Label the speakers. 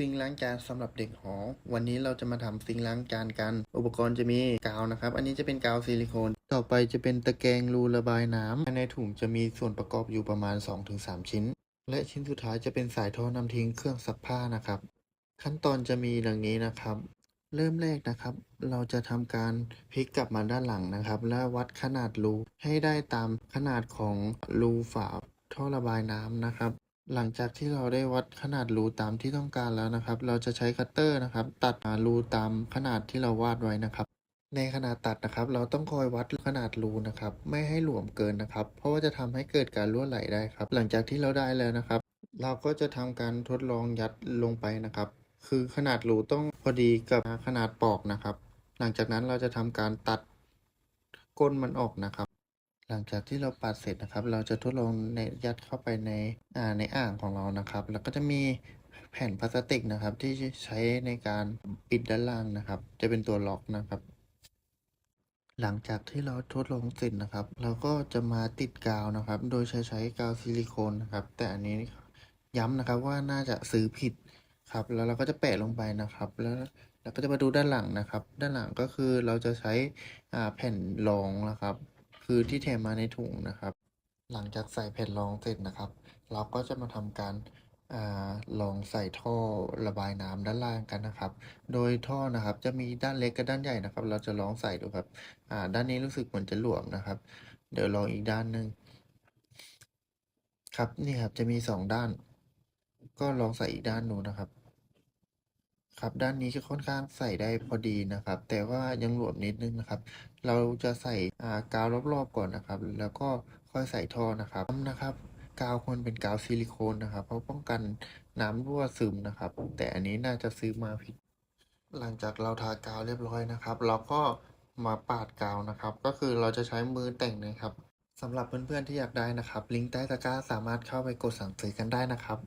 Speaker 1: ซิงล้างจานสำหรับเด็กหอ วันนี้เราจะมาทำซิงล้างจานกัน อุปกรณ์จะมีกาวนะครับ อันนี้จะเป็นกาวซิลิโคน ต่อไปจะเป็นตะแกรงรูระบายน้ำภาในถุงจะมีส่วนประกอบอยู่ประมาณ 2-3 ชิ้น และชิ้นสุดท้ายจะเป็นสายท่อนำทิ้งเครื่องซักผ้านะครับ ขั้นตอนจะมีดังนี้นะครับ เริ่มแรกนะครับ เราจะทำการพลิกกลับมาด้านหลังนะครับ และวัดขนาดรูให้ได้ตามขนาดของรูฝาท่อระบายน้ำนะครับ หลังจากที่เราได้วัดขนาดรูตามที่ต้องการแล้วนะครับ เราจะใช้คัตเตอร์นะครับ ตัดรูตามขนาดที่เราวาดไว้นะครับ ในขณะตัดนะครับ เราต้องคอยวัดขนาดรูนะครับ ไม่ให้หลวมเกินนะครับ เพราะว่าจะทำให้เกิดการรั่วไหลได้ครับ หลังจากที่เราได้แล้วนะครับ เราก็จะทำการทดลองยัดลงไปนะครับ คือขนาดรูต้องพอดีกับขนาดปอกนะครับ หลังจากนั้นเราจะทำการตัดก้นมันออกนะครับ หลังจากที่เราปัดเสร็จนะครับ เราจะทดลองในยัดเข้าไปในอ่าในอ่างของเรานะครับ แล้วก็จะมีแผ่นพลาสติกนะครับ ที่ใช้ในการปิดด้านล่างนะครับ จะเป็นตัวล็อกนะครับ หลังจากที่เราทดลองเสร็จนะครับ เราก็จะมาติดกาวนะครับ โดยใช้ใช้กาวซิลิโคนนะครับ แต่อันนี้ย้ำนะครับว่าน่าจะซื้อผิดครับ แล้วเราก็จะแปะลงไปนะครับ แล้วเราก็จะมาดูด้านหลังนะครับ ด้านหลังก็คือเราจะใช้แผ่นรองนะครับ คือที่แถมมาในถุงนะครับ หลังจากใส่แผ่นรองเสร็จนะครับ เราก็จะมาทำการอลองใส่ท่อระบายน้ำด้านล่างกันนะครับ โดยท่อนะครับจะมีด้านเล็กกับด้านใหญ่นะครับ เราจะลองใส่ดูครับด้านนี้รู้สึกเหมือนจะหลวมนะครับ เดี๋ยวลองอีกด้านหนึ่งครับนี่ครับจะมีสองด้าน ก็ลองใส่อีกด้านนู้นนะครับ ครับด้านนี้จะค่อนข้างใส่ได้พอดีนะครับ แต่ว่ายังหลวมนิดนึงนะครับ เราจะใส่อากาวรอบๆก่อนนะครับ แล้วก็ค่อยใส่ท่อนะครับนะครับ กาวควรเป็นกาวซิลิโคนนะครับ เพราะป้องกันน้ำรั่วซึมนะครับ แต่อันนี้น่าจะซื้อมาผิด หลังจากเราทากาวเรียบร้อยนะครับ เราก็มาปาดกาวนะครับ ก็คือเราจะใช้มือแต่งนะครับสำหรับเพื่อนๆที่อยากได้นะครับ ลิงก์ใต้ตะกร้าสามารถเข้าไปกดสั่งซื้อกันได้นะครับ